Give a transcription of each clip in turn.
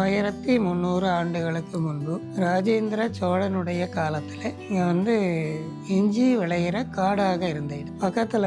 ஆயிரத்தி முந்நூறு ஆண்டுகளுக்கு முன்பு ராஜேந்திர சோழனுடைய காலத்தில் இங்கே வந்து இஞ்சி விளையிற காடாக இருந்த இடம்.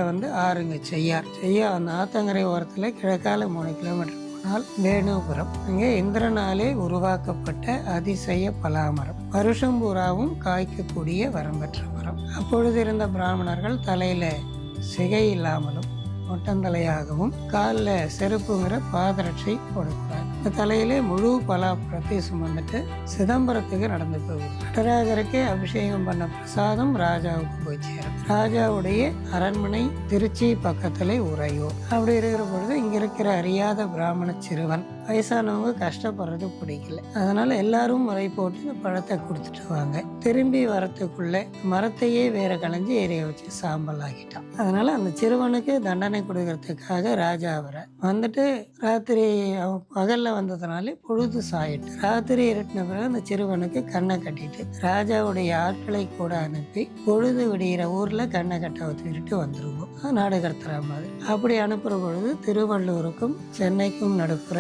வந்து ஆறுங்க செய்யார் செய்யா அந்த ஆத்தங்கரை ஓரத்தில் கிழக்கால மூணு கிலோமீட்டர் போனால் வேணுபுரம். அங்கே இந்திரனாலே உருவாக்கப்பட்ட அதிசய பலாமரம். வருஷம் பூராவும் காய்க்கக்கூடிய வரம்பற்ற மரம். அப்பொழுது இருந்த பிராமணர்கள் தலையில சிகை இல்லாமலும் ஒட்டந்தலையாகவும் காலில் செருப்புங்கிற பாதரட்சை போடக்கூடாது இந்த தலையிலே முழு பலாப்பழத்தை சுமந்துட்டு சிதம்பரத்துக்கு நடந்து போகும் நடராஜருக்கு அபிஷேகம் பண்ண பிரசாதம் ராஜாவுக்கு போய் சேரும். ராஜாவுடைய அரண்மனை திருச்சி பக்கத்திலே உறையூர் அப்படி இருக்கிற பொழுது இருக்கிற அறியாத பிராமண சிறுவன். வயசானவங்க கஷ்டப்படுறது பிடிக்கல. அதனால எல்லாரும் முறை போட்டு இந்த பழத்தை கொடுத்துட்டு வாங்க. திரும்பி வரத்துக்குள்ள மரத்தையே வேற கலைஞ்சு எரிய வச்சு சாம்பல் ஆக்கிட்டான். அதனால அந்த சிறுவனுக்கு தண்டனை கொடுக்கறதுக்காக ராஜா வர வந்துட்டு ராத்திரி அவன் பகல்ல வந்ததுனாலே பொழுது சாயிட்டு ராத்திரி இருட்டின பிறகு அந்த சிறுவனுக்கு கண்ணை கட்டிட்டு ராஜாவுடைய ஆட்களை கூட அனுப்பி பொழுது விடிகிற ஊர்ல கண்ணை கட்ட வச்சுக்கிட்டு வந்துருவோம். நாடு கடத்துற மாதிரி. அப்படி அனுப்புற பொழுது திருவள்ளூருக்கும் சென்னைக்கும் நடுப்புற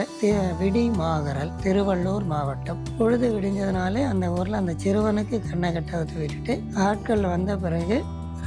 விடி மாகரல் திருவள்ளூர் மாவட்டம். பொழுது விடிஞ்சதுனாலே அந்த ஊரில் அந்த சிறுவனுக்கு கண்ணை கட்டவத்து விட்டுட்டு ஆட்கள் வந்த பிறகு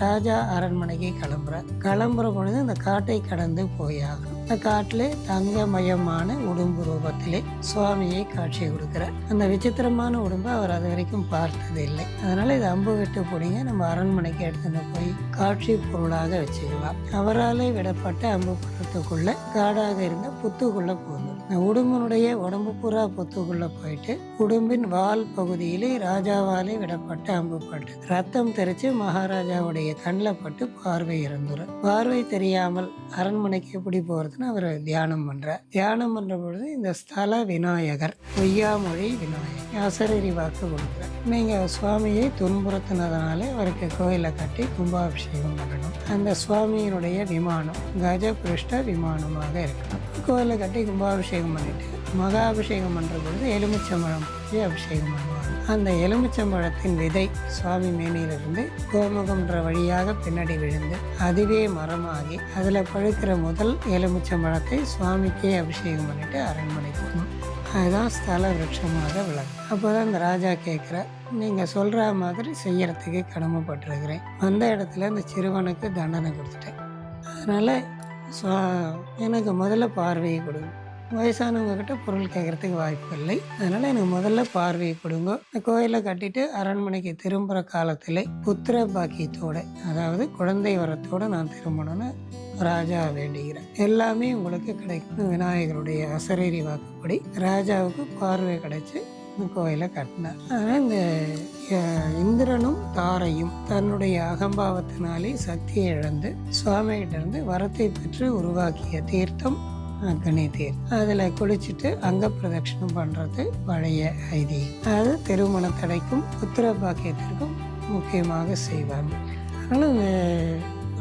ராஜா அரண்மனைக்கு கிளம்புற கிளம்புற பொழுது அந்த காட்டை கடந்து போயாகணும் அந்த தங்க மயமான உடும்பு ரூபத்திலே சுவாமியை காட்சி கொடுக்கிறார் அந்த விசித்திரமான உடும்பை அவர் அது வரைக்கும் பார்த்தது இல்லை அதனால இது அம்பு விட்டு பிடிங்க நம்ம அரண்மனைக்கு எடுத்துட்டு போய் காட்சி பொருளாக வச்சுக்கலாம். அவராலே விடப்பட்ட அம்பு படத்துக்குள்ள காடாக இருந்த புத்துக்குள்ள போகும் உடும்பனுடைய உடம்பு பூரா பொத்துக்குள்ளே போயிட்டு உடும்பின் வால் பகுதியிலே ராஜாவாலே விடப்பட்ட அம்புப்பட்டு ரத்தம் தெரிச்சு மகாராஜாவுடைய கண்ணில் பட்டு பார்வை இறந்துரும் பார்வை தெரியாமல் அரண்மனைக்கு எப்படி போகிறதுன்னு அவர் தியானம் பண்ணுறார் தியானம் பண்ணுற பொழுது இந்த ஸ்தல விநாயகர் பொய்யாமொழி விநாயகர் அசரீரி வாக்கு கொடுக்குறார். நீங்கள் சுவாமியை துன்புறுத்தினதுனாலே அவருக்கு கோயிலை கட்டி கும்பாபிஷேகம் பண்ணணும். அந்த சுவாமியினுடைய விமானம் கஜபிருஷ்ட விமானமாக இருக்கணும் கோயிலை கட்டி கும்பாபிஷேகம் பண்ணிவிட்டு மகாபிஷேகம் பண்ணுற பொழுது எலுமிச்சம்பழம் பூசி அபிஷேகம் பண்ணுவாங்க. அந்த எலுமிச்சம்பழத்தின் விதை சுவாமி மேனியிலிருந்து கோமுகம்ன்ற வழியாக பின்னாடி விழுந்து அதுவே மரமாகி அதில் பழுக்கிற முதல் எலுமிச்சம்பழத்தை சுவாமிக்கே அபிஷேகம் பண்ணிவிட்டு அரண்மனை போகணும் அதுதான் ஸ்தல விருட்சமாக விளங்கும். அப்போதான் இந்த ராஜா கேட்குற நீங்கள் சொல்கிற மாதிரி செய்யறதுக்கு கடமைப்பட்டிருக்கிறேன். வந்த இடத்துல அந்த சிறுவனுக்கு தண்டனை கொடுத்துட்டேன். அதனால் எனக்கு முதல்ல பார்வையை கொடுங்க. வயசானவங்க கிட்ட பொருள் கேட்கறதுக்கு வாய்ப்பு இல்லை. அதனால எனக்கு முதல்ல பார்வையை கொடுங்க. கோயிலை கட்டிட்டு அரண்மனைக்கு திரும்புகிற காலத்தில் புத்திர பாக்கியத்தோட அதாவது குழந்தை வரத்தோட நான் திரும்பணும்னு ராஜா வேண்டுகிறேன் எல்லாமே உங்களுக்கு கிடைக்கும். விநாயகருடைய அசரீரி வாக்குப்படி ராஜாவுக்கு பார்வை கிடைச்சி கோயிலை கட்டினார். அதனால் இந்த இந்திரனும் தாரையும் தன்னுடைய அகம்பாவத்தினாலே சக்தியை இழந்து சுவாமிகிட்ட இருந்து வரத்தை பெற்று உருவாக்கிய தீர்த்தம் அக்னி தீர் அதில் குளிச்சுட்டு அங்க பிரதட்சணம் பண்ணுறது பழைய ஐதீகம். அது திருமண தடைக்கும் புத்திர பாக்கியத்திற்கும் முக்கியமாக செய்வாங்க அதனால் இந்த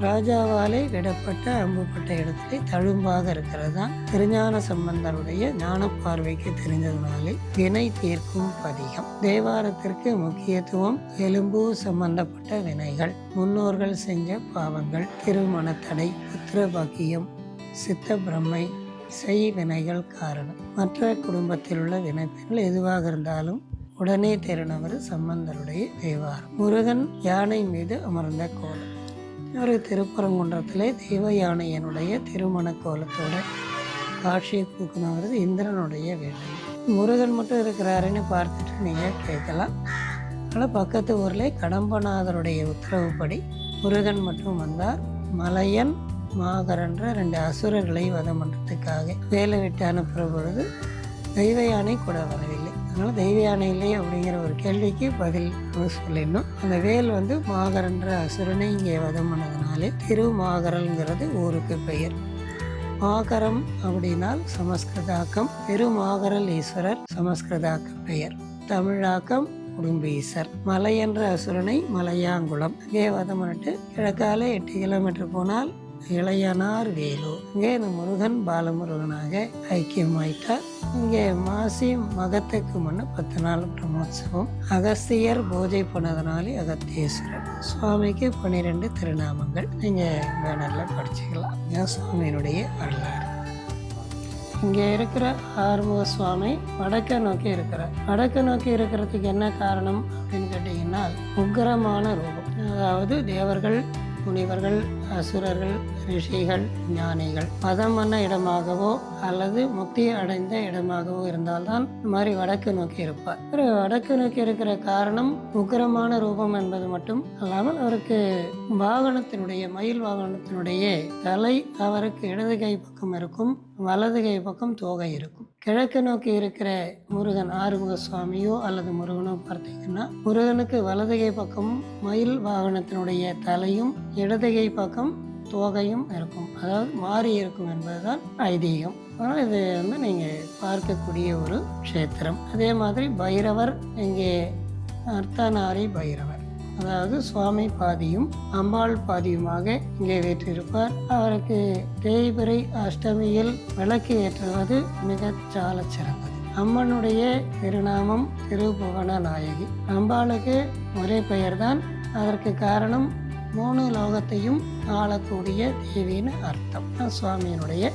ராஜாவாலே விடப்பட்ட அம்புப்பட்ட இடத்திலே தழும்பாக இருக்கிறது தான் திருஞான சம்பந்தருடைய ஞான பார்வைக்கு தெரிந்ததுனாலே வினை தீர்க்கும் பதிகம். தேவாரத்திற்கு முக்கியத்துவம் எலும்பு சம்பந்தப்பட்ட வினைகள் முன்னோர்கள் செஞ்ச பாவங்கள் திருமண தடை புத்திர பாக்கியம் சித்த பிரம்மை செய் வினைகள் காரணம். மற்ற குடும்பத்தில் உள்ள வினைப்பெண்கள் எதுவாக இருந்தாலும் உடனே திறனவர் சம்பந்தருடைய தேவாரம். முருகன் யானை மீது அமர்ந்த கோலம். ஒரு திருப்பரங்குன்றத்திலே தெய்வ யானையனுடைய திருமண கோலத்தோட காட்சியை கொடுக்கணுங்கிறது இந்திரனுடைய வேலை முருகன் மட்டும் இருக்கிறாருன்னு பார்த்துட்டு நீங்கள் கேட்கலாம். ஆனால் பக்கத்து ஊரில் கடம்பநாதருடைய உத்தரவுப்படி முருகன் மட்டும் வந்தார். மலையன் மாகரன்ற ரெண்டு அசுரர்களை வதம் பண்ணுறதுக்காக வேலை விட்டு அனுப்புகிற பொழுது தெய்வ யானை கூட வரவே அதனால தெய்வ யானை இல்லை அப்படிங்கிற ஒரு கேள்விக்கு பதில் நம்ம சொல்லிடணும். அந்த வேல் வந்து மாகரன்ற அசுரனை இங்கே வதம் பண்ணதுனாலே திருமாகரல்ங்கிறது ஊருக்கு பெயர். மாகரம் அப்படின்னால் சமஸ்கிருதாக்கம் திருமாகரல் ஈஸ்வரர் சமஸ்கிருதாக்க பெயர். தமிழாக்கம் குடும்பீசர். மலை என்ற அசுரனை மலையாங்குளம். இங்கே வதம் பண்ணிட்டு கிழக்கால எட்டு கிலோமீட்டர் போனால் இளையனார் வேலு. இங்கே இந்த முருகன் பாலமுருகனாக ஐக்கியமாயிட்டார். இங்கே மாசி மகத்துக்கு முன்ன பத்து நாள் பிரம்மோத்சவம் அகஸ்தியர் பூஜை பண்ணதுனாலே அகத்தியேஸ்வரர் சுவாமிக்கு பன்னிரெண்டு திருநாமங்கள். நீங்கள் பேனரில் படிச்சுக்கலாம். இதுதான் சுவாமியினுடைய வரலாறு. இங்கே இருக்கிற ஆறுமுக சுவாமி வடக்க நோக்கி இருக்கிறார். வடக்கு நோக்கி இருக்கிறதுக்கு என்ன காரணம் அப்படின்னு கேட்டிங்கன்னா உக்கிரமான ரூபம். அதாவது தேவர்கள் முனிவர்கள் அசுரர்கள் ரிஷிகள் ஞானிகள். பதமான இடமாகவோ அல்லது முக்தி அடைந்த இடமாகவோ இருந்தால்தான் இந்த மாதிரி வடக்கு நோக்கி இருப்பார். வடக்கு நோக்கி இருக்கிற காரணம் உக்கிரமான ரூபம் என்பது மட்டும் அல்லாமல் அவருக்கு வாகனத்தினுடைய மயில் வாகனத்தினுடைய தலை அவருக்கு இடது கை பக்கம் இருக்கும் வலது கை பக்கம் தோகை இருக்கும். கிழக்கு நோக்கி இருக்கிற முருகன் ஆறுமுக சுவாமியோ அல்லது முருகனோ பார்த்தீங்கன்னா முருகனுக்கு வலதுகை பக்கம் மயில் வாகனத்தினுடைய தலையும் இடதுகை பக்கம் தோகையும் இருக்கும். அதாவது மாறி இருக்கும் என்பதுதான் ஐதீகம். அதனால் இது வந்து நீங்கள் பார்க்கக்கூடிய ஒரு க்ஷேத்திரம். அதே மாதிரி பைரவர் இங்கே அர்த்தநாரி பைரவர். அதாவது சுவாமி பாதியும் அம்பாள் பாதியுமாக இங்கே வீற்றிருப்பார். அவருக்கு தேய்பிரை அஷ்டமியில் விளக்கு ஏற்றுவது மிக சால சிறந்தது அம்மனுடைய திருநாமம் திருபுவன நாயகி. அம்பாளுக்கு ஒரே பெயர்தான். அதற்கு காரணம் மூணு லோகத்தையும் ஆளக்கூடிய தேவின்னு அர்த்தம். சுவாமியினுடைய